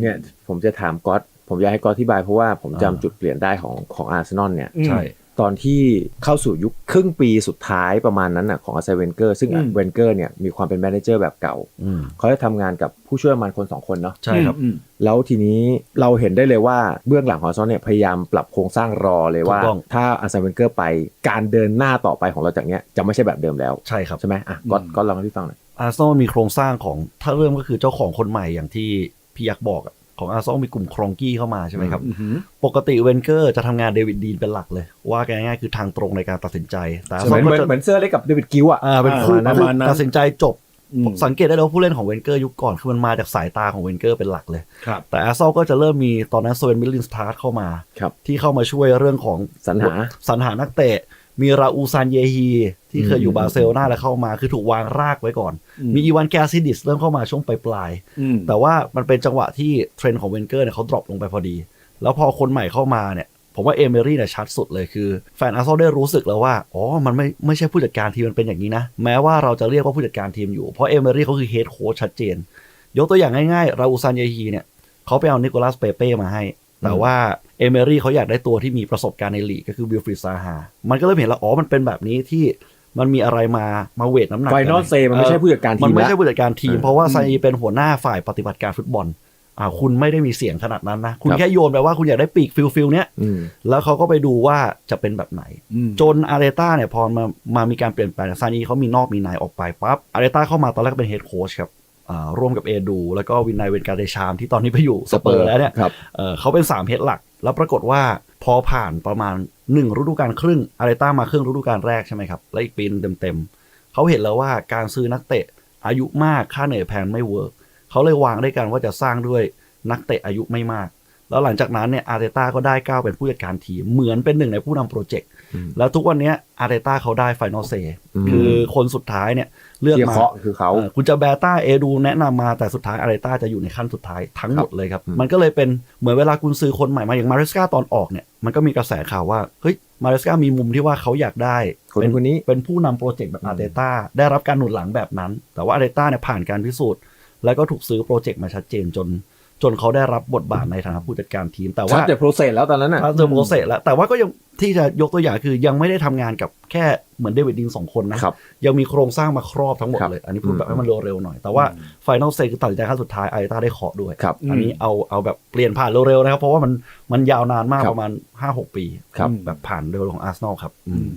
เนี่ยผมจะถามก๊อตผมอยากให้ก๊อตอธิบายเพราะว่าผมจำอ่าจุดเปลี่ยนได้ของของอาร์เซนอลเนี่ยอืมใช่ตอนที่เข้าสู่ยุคครึ่งปีสุดท้ายประมาณนั้นน่ะของอาร์เซนเวนเกอร์ซึ่งอืมเวนเกอร์เนี่ยมีความเป็นแมเนเจอร์แบบเก่าอืมเขาจะทำงานกับผู้ช่วยประมาณคนสองคนเนาะใช่ครับอืมแล้วทีนี้เราเห็นได้เลยว่าเบื้องหลังของอาร์เซนอลเนี่ยพยายามปรับโครงสร้างรอเลยว่าถูกต้องถ้าอาร์เซนเวนเกอร์ไปการเดินหน้าต่อไปของเราจากเนี้ยจะไม่ใช่แบบเดิมแล้วใช่ครับใช่ไหมอะก๊อตอืมก๊อตลองให้พี่ฟังหน่อยอาร์เซนอลมีโครงสร้างของถ้าเริ่มก็คือเจ้าของคนใหม่อย่างที่ พี่ยักษ์บอกอะของอาร์เซนอลมีกลุ่มครองกี้เข้ามาใช่ไหมครับอือหือปกติเวนเกอร์จะทำงานเดวิดดีนเป็นหลักเลย ว่ากันง่ายๆคือทางตรงในการตัดสินใจ แต่อาร์เหเซนมืออนลก็จะเหมือนเหมือนเซอร์เล็กกับเดวิดกิวอะอ่าเป็นคู่อ่าประมาณนั้นตัดสินใจจบอืมสังเกตได้เลยว่าผู้เล่นของเวนเกอร์ยุคก่อนคือมันมาจากสายตาของเวนเกอร์เป็นหลักเลยครับแต่อาร์เซนอลก็จะเริ่มมีตอนนั้นโซเวนมิลลินสตาร์เข้ามาครับที่เข้ามาช่วยเรื่องของสรรหาสรรหานักเตะ มีราอูซานเยฮีที่เคยอยู่อืมบาร์เซโลนาแล้วเข้ามาคือถูกวางรากไว้ก่อนอืมมีอีวานแกซิดิสเริ่มเข้ามาช่วงปลายๆอืมแต่ว่ามันเป็นจังหวะที่เทรนด์ของเวนเกอร์เนี่ยเขาดรอปลงไปพอดี แล้วพอคนใหม่เข้ามาเนี่ยผมว่าเอเมอรี่เนี่ยชัดสุดเลยคือ แฟนอาร์เซนอลได้รู้สึกแล้วว่า อ๋อ มันไม่ไม่ใช่ผู้จัดการทีมมันเป็นอย่างนี้นะ แม้ว่าเราจะเรียกว่าผู้จัดการทีมอยู่ เพราะเอเมอรี่เขาคือเฮดโค้ชชัดเจน ยกตัวอย่างง่ายๆ ราอูซานเยฮีเนี่ยเขาไปเอานิโคลัสเปเป้มาให้ แต่ว่าเอเมอรี่เขาอยากได้ตัวที่มีประสบการณ์ในลีกก็คือวิลฟริดซาฮา มันก็เริ่มเห็นแล้วอ๋อ มันเป็นแบบนี้ที่มันมีอะไรมา มาเวทน้ำหนักไฟกันอลเซมันไม่ใช่ผู้จัดการทีมมันไม่แล้วใช่ผู้จัดการทีมเออเพราะว่าไซอีเป็นหัวหน้าฝ่ายปฏิบัติการฟุตบอลอ่าคุณไม่ได้มีเสียงขนาดนั้นนะ คุณครับแค่โยนไปว่าคุณอยากได้ปีกฟิลฟิลเนี้ยอืมแล้วเขาก็ไปดูว่าจะเป็นแบบไหนอืมจนอาร์เรต้าเนี่ยพอมามามีการเปลี่ยนแปลงซานีเขามีนอกมีในออกไปปั๊บอาร์เรต้าเข้ามาตอนแรกเป็นเฮดโค้ชครับอ่า ร่วมกับเอดู แล้วก็วินไนเวนการเดชาม ที่ตอนนี้ไปอยู่สเปอร์แล้วเนี่ยครับเอ่อเขาเป็น 3เฮดหลัก แล้วปรากฏว่าพอผ่านประมาณ 1 ฤดูกาลครึ่งอาร์เรต้ามาครึ่งฤดูกาลแรกใช่ไหมครับ และอีกปีนึงเต็มๆเขาเห็นแล้วว่าการซื้อนักเตะอายุมากค่าเหนื่อยแพงไม่เวิร์กเขาเลยวางด้วยกันว่าจะสร้างด้วยนักเตะอายุไม่มาก แล้วหลังจากนั้นเนี่ยอาร์เตต้าก็ได้ก้าวเป็นผู้จัดการทีม เหมือนเป็นหนึ่งในผู้นำโปรเจกต์อืมแล้วทุกวันเนี้ยอาร์เตต้าเขาได้ไฟนอลเซอืมคือคนสุดท้ายเนี่ยเลือกที่มาเคาะคือเขาเออคุณจะแบต้าเอดูแนะนำมาแต่สุดท้ายอาร์เตต้าจะอยู่ในขั้นสุดท้ายทั้งหมดเลยครับอืมมันก็เลยเป็นเหมือนเวลาคุณซื้อคนใหม่มาอย่างมาริสกาตอนออกเนี่ยมันก็มีกระแสข่าวว่าเฮ้ยมาริสกามีมุมที่ว่าเขาอยากได้คนเป็นคนนี้เป็นผู้นำโปรเจกต์แบบอาร์เตต้าได้รับการหนุนหลังแบบนั้น แต่ว่าอาร์เตต้าเนี่ยผ่านการพิสูจน์แล้วก็ถูกซื้อโปรเจกต์มาชัดเจนจน จนเขาได้รับบทบาทในฐานะผู้จัดการทีม แต่ชัว่าดแต่โปรเซสแล้วตอนนั้นอะถ้าเจอโปรเซสแล้วแต่ว่าก็ยังที่จะยกตัวอย่างคือยังไม่ได้ทำงานกับแค่เหมือนเดวิดดินสองคนนะครับยังมีโครงสร้างมาครอบทั้งหมดครับเลย อันนี้พูดแบบอืมให้มันเร็วๆหน่อย แต่ว่าไฟนอลเซคือตัดสินใจขั้นสุดท้ายไอต้าได้เคาะด้วยครับอันนี้เอาเอาแบบเปลี่ยนผ่านเร็วๆนะครับ เพราะว่ามันมันยาวนานมากครับประมาณ 5-6 ปีครับแบบผ่านเร็วของอาร์เซนอลครับอือืมม